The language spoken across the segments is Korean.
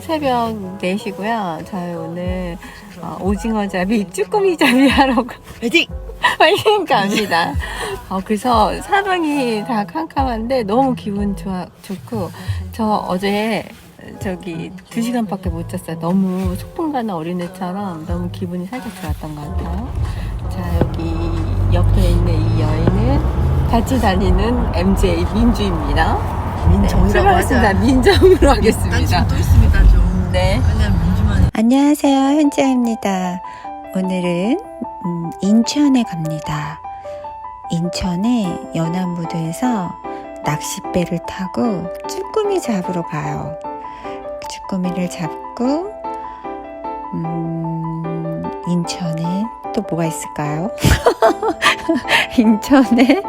새벽 4시고요. 저희 오늘 어, 오징어 잡이, 쭈꾸미 잡이 하러 가- 화이팅! 화이팅 갑니다. 어, 그래서 사방이 다 캄캄한데 너무 기분 좋아, 좋고 저 어제 저기 2시간밖에 못 잤어요. 너무 소풍 가는 어린애처럼 너무 기분이 살짝 좋았던 것 같아요. 자, 여기 옆에 있는 이 여인은 같이 다니는 MJ 민주입니다. 민정이라고 출발했습니다. 하자. 민정으로 하겠습니다. 딴또 있습니다 좀. 네. 왜냐면 민주만 안녕하세요. 현지아입니다. 오늘은 음, 인천에 갑니다. 인천의 연안무도에서 낚싯배를 타고 쭈꾸미 잡으러 가요. 쭈꾸미를 잡고 음, 인천에 또 뭐가 있을까요? 인천에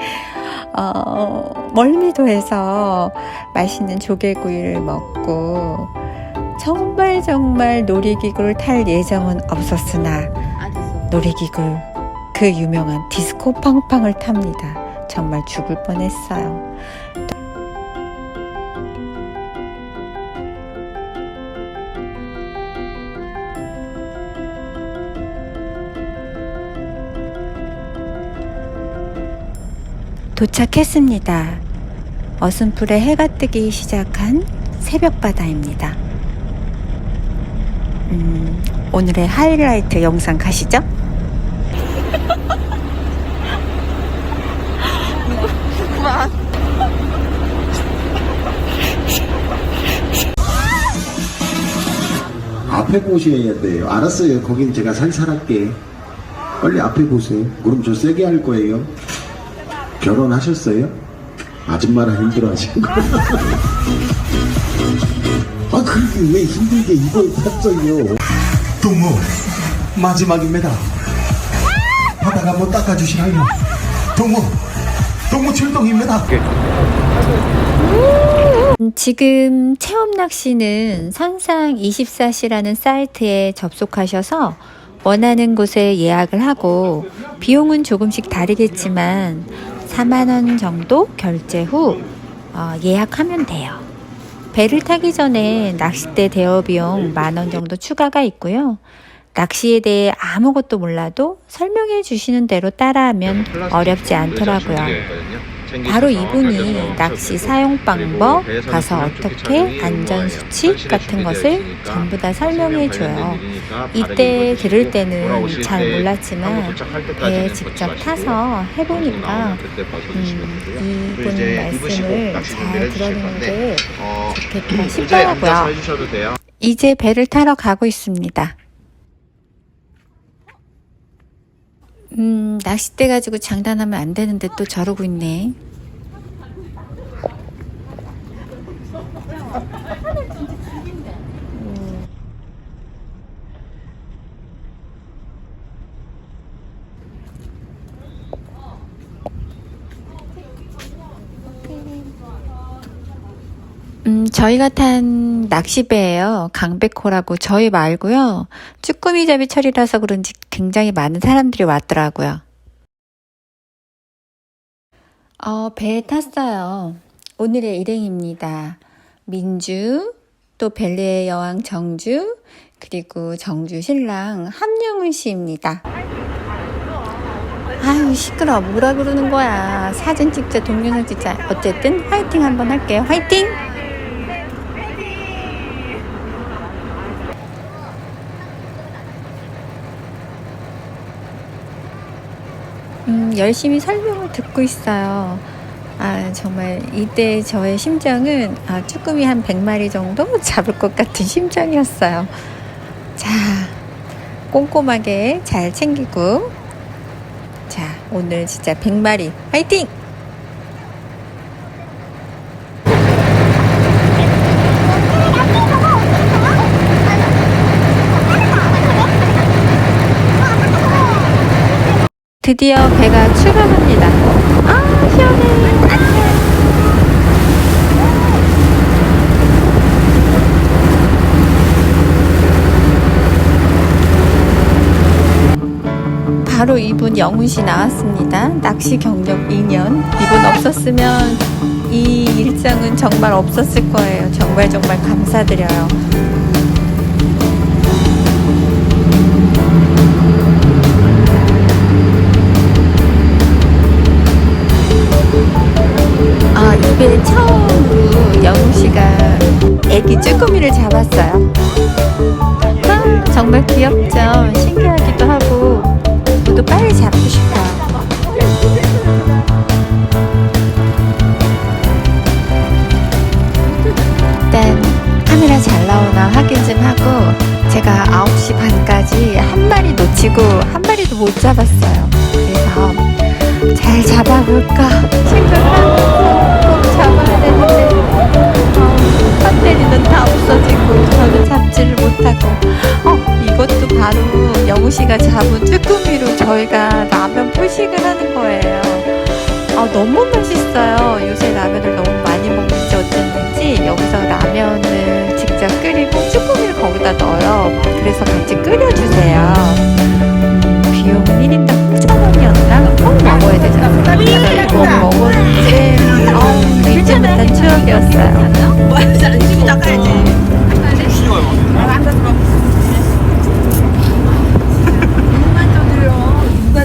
어, 멀미도에서 맛있는 조개구이를 먹고 정말 정말 놀이기구를 탈 예정은 없었으나 놀이기구 그 유명한 디스코 팡팡을 탑니다. 정말 죽을 뻔했어요. 도착했습니다. 어슴풀에 해가 뜨기 시작한 새벽 바다입니다. 음, 오늘의 하이라이트 영상 가시죠. 앞에 보셔야 돼요. 알았어요. 거긴 제가 살살할게. 빨리 앞에 보세요. 그럼 저 세게 할 거예요. 결혼하셨어요? 아줌마랑 힘들어하시는 거. 아, 그렇게 왜 힘들게 이걸 탔어요? 동무, 마지막입니다. 바닥 한번 닦아주시라요. 동무, 동무 출동입니다. 음, 지금 체험 낚시는 선상 24시라는 사이트에 접속하셔서 원하는 곳에 예약을 하고 비용은 조금씩 다르겠지만 4만원 정도 결제 후 어, 예약하면 돼요. 배를 타기 전에 낚싯대 대여 비용 만 원 정도 추가가 있고요. 낚시에 대해 아무것도 몰라도 설명해 주시는 대로 따라하면 어렵지 않더라고요. 바로 이분이 낚시 사용 방법, 가서 어떻게 안전 수칙 같은 것을 전부 다 설명해 줘요. 이때 들을 때는 잘 몰랐지만 배에 직접 타서 해보니까 음, 이분 말씀을 잘 들어주는 게 좋겠다 싶더라고요. 이제 배를 타러 가고 있습니다. 음, 낚싯대 가지고 장난하면 안 되는데 또 저러고 있네. 음, 저희가 탄 낚시배예요. 강백호라고 저희 말고요. 쭈꾸미 잡이 철이라서 그런지 굉장히 많은 사람들이 왔더라고요. 어, 배에 탔어요. 오늘의 일행입니다. 민주, 또 벨리의 여왕 정주, 그리고 정주 신랑 함영훈 씨입니다. 아유, 시끄러. 뭐라 그러는 거야. 사진 찍자, 동영상 찍자. 어쨌든 화이팅 한번 할게요. 화이팅! 음, 열심히 설명을 듣고 있어요. 아, 정말 이때 저의 심정은 아, 쭈꾸미 한 100마리 정도 잡을 것 같은 심정이었어요. 자, 꼼꼼하게 잘 챙기고 자, 오늘 진짜 100마리 화이팅! 드디어 배가 출발합니다. 아, 시원해. 안녕. 바로 이분 영훈 씨 나왔습니다. 낚시 경력 2년. 이분 없었으면 이 일정은 정말 없었을 거예요. 정말 정말 감사드려요. 입에 처음으로 영웅 씨가 애기 쭈꾸미를 잡았어요. 아, 정말 귀엽죠. 신기하기도 하고 저도 빨리 잡고 싶어요. 일단 카메라 잘 나오나 확인 좀 하고 제가 9시 반까지 한 마리 놓치고 한 마리도 못 잡았어요. 그래서 잘 잡아볼까 생각하면 어, 배터리는 다 없어지고 저는 잡지를 못하고 어 이것도 바로 영우 씨가 잡은 쭈꾸미로 저희가 라면 포식을 하는 거예요. 아 너무 맛있어요. 요새 라면을 너무 많이 먹는지 어쨌는지 여기서 라면을 직접 끓이고 쭈꾸미를 거기다 넣어요. 그래서 같이 끓여주세요. 음, 비용 1인당 먹어야 되잖아. 꼭 먹었는데 못한 추억이었어요. 뭐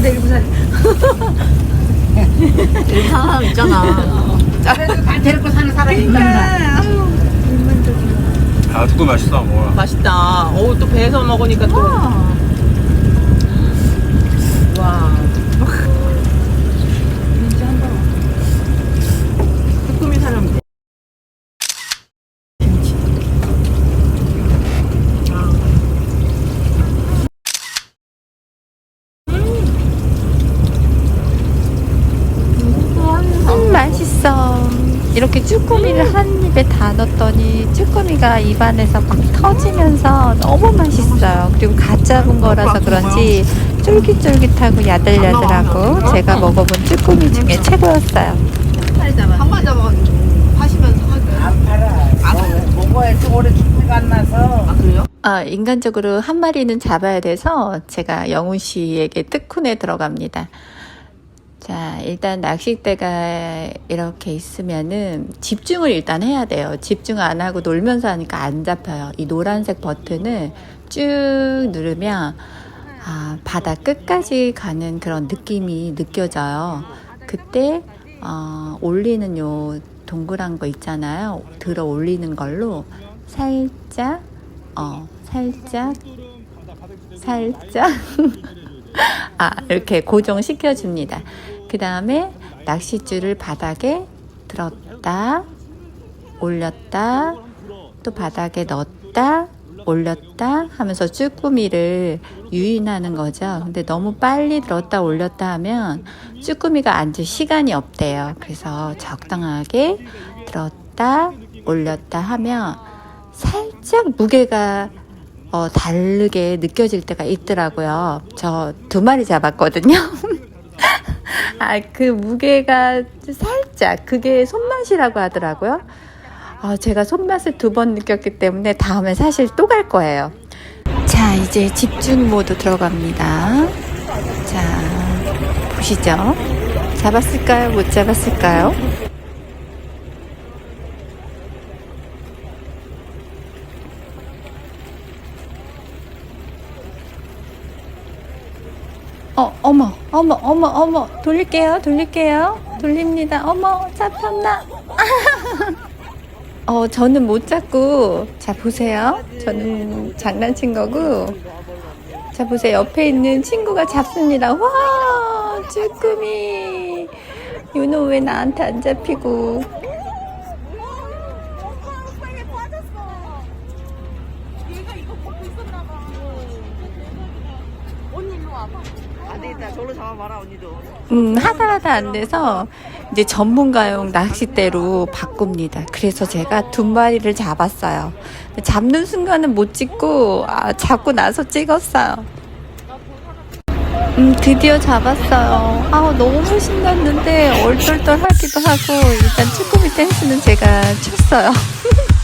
데리고 사람 있잖아. 데리고 사는 사람이? 아, 두꺼 맛있어, 뭐야. 맛있다. 어우 또 배에서 먹으니까 또. 와. 쭈꾸미 사람. 음, 맛있어. 이렇게 쭈꾸미를 한 넣었더니 쭈꾸미가 입안에서 막 터지면서 너무 맛있어요. 그리고 갓 잡은 거라서 그런지 쫄깃쫄깃하고 야들야들하고 제가 먹어본 쭈꾸미 중에 최고였어요. 한번 잡아 하시면서 안 팔아. 먹어야지 오래 죽지가 안 나서. 아 그래요? 아, 인간적으로 한 마리는 잡아야 돼서 제가 영훈 씨에게 특훈에 들어갑니다. 자, 일단 낚싯대가 이렇게 있으면은 집중을 일단 해야 돼요. 집중 안 하고 놀면서 하니까 안 잡혀요. 이 노란색 버튼을 쭉 누르면 아, 바다 끝까지 가는 그런 느낌이 느껴져요. 그때 어, 올리는 요 동그란 거 있잖아요. 들어 올리는 걸로 살짝 어, 살짝 살짝 아, 이렇게 고정시켜 줍니다. 그 다음에 낚싯줄을 바닥에 들었다, 올렸다, 또 바닥에 넣었다, 올렸다 하면서 쭈꾸미를 유인하는 거죠. 근데 너무 빨리 들었다 올렸다 하면 쭈꾸미가 앉을 시간이 없대요. 그래서 적당하게 들었다 올렸다 하면 살짝 무게가 어, 다르게 느껴질 때가 있더라고요. 저 두 마리 잡았거든요. 아, 그 무게가 살짝, 그게 손맛이라고 하더라고요. 아, 제가 손맛을 두 번 느꼈기 때문에 다음에 사실 또 갈 거예요. 자, 이제 집중 모드 들어갑니다. 자, 보시죠. 잡았을까요? 못 잡았을까요? 어, 어머, 어머, 어머, 어머, 돌릴게요, 돌릴게요. 돌립니다. 어머, 잡혔나? 어, 저는 못 잡고, 자, 보세요. 저는 장난친 거고, 자, 보세요. 옆에 있는 친구가 잡습니다. 와, 쭈꾸미. 윤호 왜 나한테 안 잡히고. 안 되겠다. 저로 잡아봐라 언니도. 음, 하다 하다 안 돼서 이제 전문가용 낚싯대로 바꿉니다. 그래서 제가 두 마리를 잡았어요. 잡는 순간은 못 찍고, 아, 잡고 나서 찍었어요. 음, 드디어 잡았어요. 아, 너무 신났는데 얼떨떨 하기도 하고, 일단 쭈꾸미 댄스는 제가 췄어요.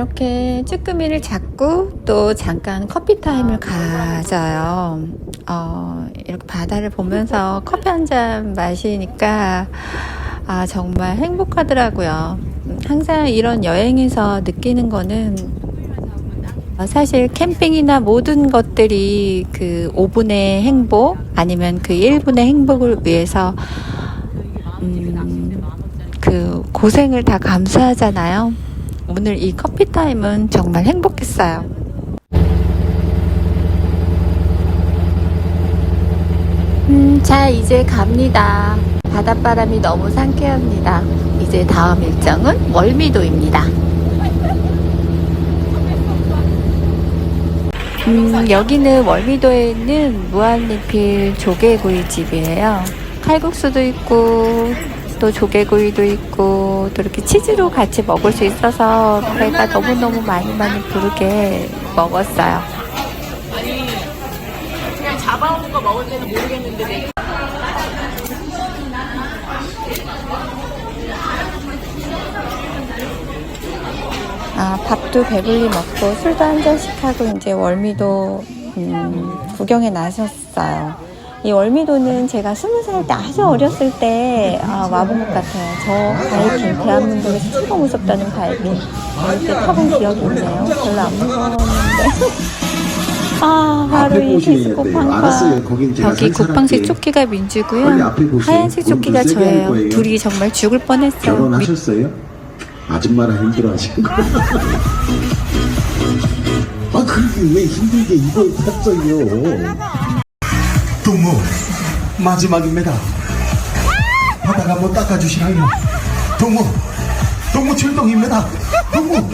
이렇게 쭈꾸미를 잡고 또 잠깐 커피 타임을 가져요. 어, 이렇게 바다를 보면서 커피 한 잔 마시니까 아, 정말 행복하더라고요. 항상 이런 여행에서 느끼는 거는 어, 사실 캠핑이나 모든 것들이 그 5분의 행복 아니면 그 1분의 행복을 위해서 음, 그 고생을 다 감수하잖아요. 오늘 이 커피 타임은 정말 행복했어요. 음, 자, 이제 갑니다. 바닷바람이 너무 상쾌합니다. 이제 다음 일정은 월미도입니다. 음, 여기는 월미도에 있는 무한리필 조개구이 집이에요. 칼국수도 있고, 또 조개구이도 있고, 또 이렇게 치즈로 같이 먹을 수 있어서 배가 너무너무 많이 많이 부르게 먹었어요. 그냥 잡아오는 거 먹을 때는 모르겠는데 아, 밥도 배불리 먹고 술도 한 잔씩 하고 이제 월미도 음, 구경에 나섰어요. 이 월미도는 제가 스무 살 때 아주 어렸을 때 아, 와본 것 같아요. 저 바이킹 대한민국에서 최고 무섭다는 바이킹 그때 타본 기억이 있네요. 별로 안 무서웠는데. 아, 바로 이 보시면 디스코 돼요. 팡팡. 알았어요. 거긴 제가 저기 살살할게. 국방색 조끼가 민주고요. 하얀색 조끼가 저예요. 둘이 정말 죽을 뻔했어요. 밑- 결혼하셨어요? 아줌마랑 힘들어하신 거? 아 그게 왜 힘들게 이걸 탔어요? 동무 마지막입니다. 바다가 한번 닦아주시라요. 동무 동무 출동입니다. 동무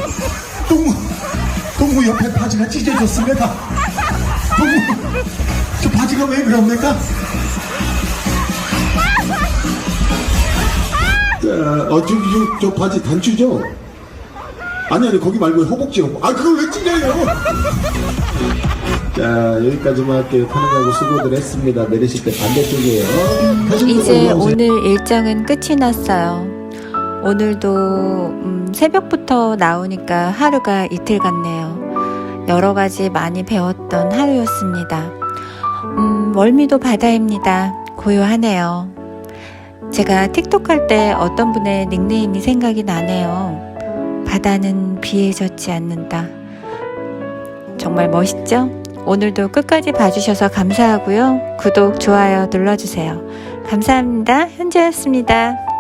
동무 동무 옆에 바지가 찢어졌습니다. 동무 저 바지가 왜 그럽니까? 자, 어, 저, 저, 저 바지 단추죠? 아니, 아니, 거기 말고 허벅지요. 아, 그걸 왜 찢어요? 자, 여기까지만 할게요. 타는하고 수고들 했습니다. 내리실 때 반대쪽이에요. 이제. 오늘 일정은 끝이 났어요. 오늘도 음, 새벽부터 나오니까 하루가 이틀 같네요. 여러 가지 많이 배웠던 하루였습니다. 음, 월미도 바다입니다. 고요하네요. 제가 틱톡 할 때 어떤 분의 닉네임이 생각이 나네요. 바다는 비에 젖지 않는다. 정말 멋있죠? 오늘도 끝까지 봐주셔서 감사하고요. 구독, 좋아요 눌러주세요. 감사합니다. 현주였습니다.